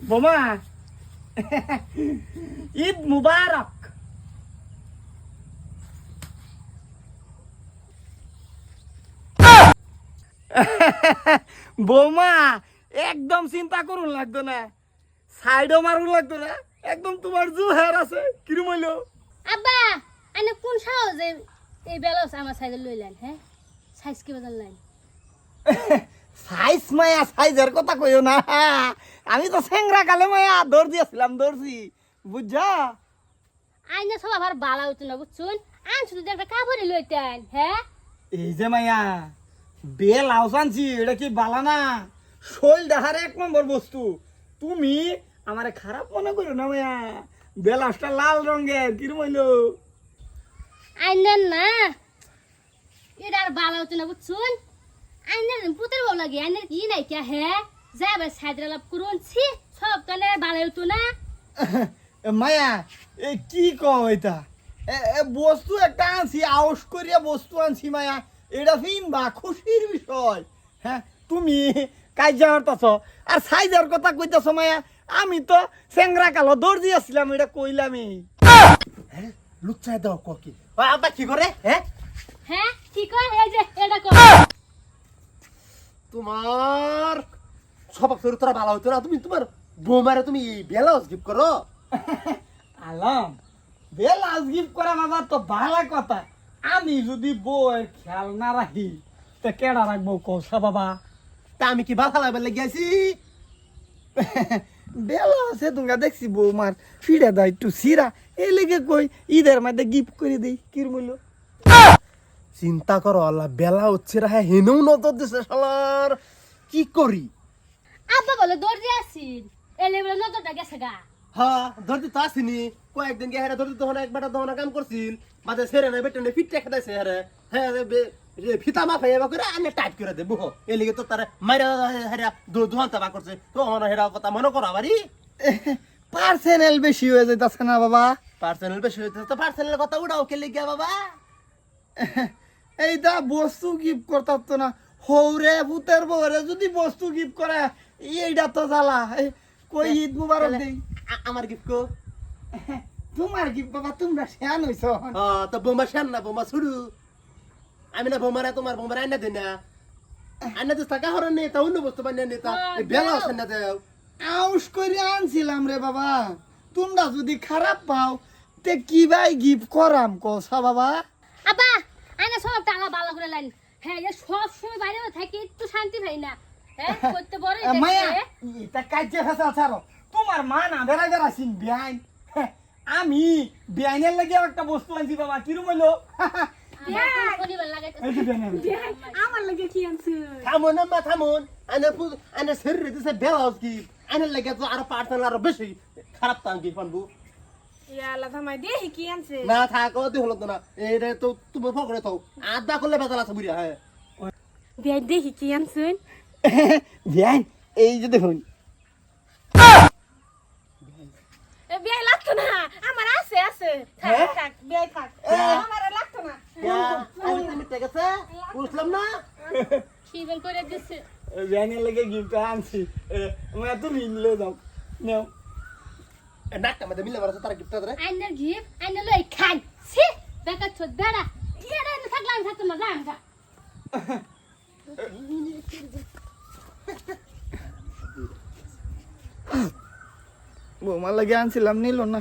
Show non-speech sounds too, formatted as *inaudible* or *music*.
বোমা। ঈদ মুবারক। বৌমা একদম চিন্তা করুন লাগতো না। সাইডও মারুন লাগতো না। একদম তোমার জু হের আছে কিরম হইল আব্বা আনে কোন সহজে এই বেলাস আমার সাইজে লইলেন হ্যাঁ? সাইজ কি বদলাইন *laughs* সাইজ মায়া সাইজের কথা কইও না। আমি তো সেংরা কালে মায়া দৌড় দিয়েছিলাম দৌড়ছি বুঝছা আইনে সব আবার বালা হইতো না বুঝছুন আন শুধু একটা কাপড়ে লইতেন হ্যাঁ এই যে মাইয়া বেল হাউস আনছি এটা কি বালা না? শৈল দেখার এক নম্বর বস্তু। তুমি আমারে খারাপ মনে করো না মায়া? বেল হাউসটা লাল রঙের কিরম হইল? আইনেন না এটা আর বালা হইতো না বুঝছুন আইনের পুতের বউ লাগে আইনের কি নাই কে হ্যাঁ যাবে সাইডে লাভ করুন ছি সব কানে বালা হইতো না। *laughs* মায়া এ কি কও এটা? এ বস্তু একটা আনছি আউস করিয়া বস্তু আনছি মায়া এটা বা খুশির বিষয়। হ্যাঁ তুমি কাজ হরতাছ আর সাইজের কথা কইতাছ মায়া আমি তো সেংরা কালো দৌড় দিয়েছিলাম এটা কইলামই। হ্যাঁ লুচ্চাই দাও কি? আব্বা কি করে? হ্যাঁ? হ্যাঁ কি কয়? এই যে এটা কর তোমার স্বভাব তোরা ভালো হতো না। তুমি তোমার বৌমারে তুমি বেলাউজ গিফট করো। *laughs* আলম বেল আজ গিফট করা বাবা তো ভালো কথা। আমি যদি বউয়ের খেয়াল না রাখি তা কেডা রাখব কৌশা বাবা? তা আমি কি ভালো লাগবে লেগে আছি বেলা আছে তোমরা দেখছি বৌমার ফিরে দেয় একটু সিরা। এই লেগে কই ঈদের মধ্যে গিফট করে দেই কির মূল্য চিন্তা করো আল্লাহ বেলা হচ্ছে রা হেনেও নজর দিছে শালার। কি করি? আব্বা বলে দর্জি আসিন এলে বলে নজরটা গেছে গা। হ্যাঁ ধরতে তো আসিনি কয়েকদিন গে হেরে ধরতে তখন এক বেটা তখন কাম করছিল। মাঝে সেরে না বেটে ফিটটা খেটাইছে হেরে। হ্যাঁ রে বে- রে ফিতা মাফাই এবার করে আনে টাইট করে দে বুহ। এই লিগে তো তার মাইরা হেরা দুহান তাবা করছে। তো আমার হেরা কথা মনে করো আবারই। পার্সেনেল বেশি হয়ে যাইতাছে না বাবা? পার্সোনাল বেশি হইতে তো পার্সোনাল কথা উড়াও কে লিগে বাবা? *laughs* এইটা বস্তু গিফট করতাম তো না। হৌরে ভূতের বউরে যদি বস্তু গিফট করে এইটা তো জ্বালা। কই ঈদ মুবারক দেই আমার গিফট কো? তোমার গিফট বাবা তোমরা শেয়ান হইছ হ্যাঁ তো বোমা শান না বোমা শুরু। আমি না বোমারা তোমার বোমারা আইনা দিই না। আইনা দিস টাকা হরণ নেই তা অন্য বস্তু বানিয়ে নিতা। এই বেলা আছে না দেও। আউস করে আনছিলাম রে বাবা। তোমরা যদি খারাপ পাও তে কি ভাই গিফট করাম কসা বাবা? আব্বা আইনা সব টাকা বালা করে লাইন। হ্যাঁ এ সব সময় বাইরে থাকি একটু শান্তি পাই না। হ্যাঁ করতে বড় মায়া এটা কাজে ফেসা ছাড়ো তোমার মা না বেড়া বেড়া সিন বিয়াইন হ্যাঁ, আমি বিয়াইনের লাগে একটা বস্তু আনছি বাবা কিরম হইল? এই আমার লাগে কি আনছে? থামুন পু আইনা শরীরে দিছে কি। লাগে তো আরও পার্সোনাল আরও বেশি। খারাপ কি পানবু না থাকো দি হলো তো না। এইটা তো তুমি ফকরে তো আদা করলে বেজাল আছে বুড়িয়া হ্যাঁ বিয়াই দেখি কি আনছেন *laughs* এই যে দেখুন। বিয়াই লাগতো না। আমার আছে আছে? থাক থাক বিয়াই থাক। আমার লাগতো না। আমি তুমি ঠিক আছে? বুঝলাম না? খিবেন করে দিছে। লাগে গিফট আনছি। তুমি নিলে যাও নেও। নাকটা মধ্যে মিলে মারছে তারা গিফট করে আইনার গিফট আইনা লই খান ছি বেকার ছোট বেড়া কেডা না থাকলাম থাকতো না জান গা বৌমার লাগে আনছিলাম নিল না।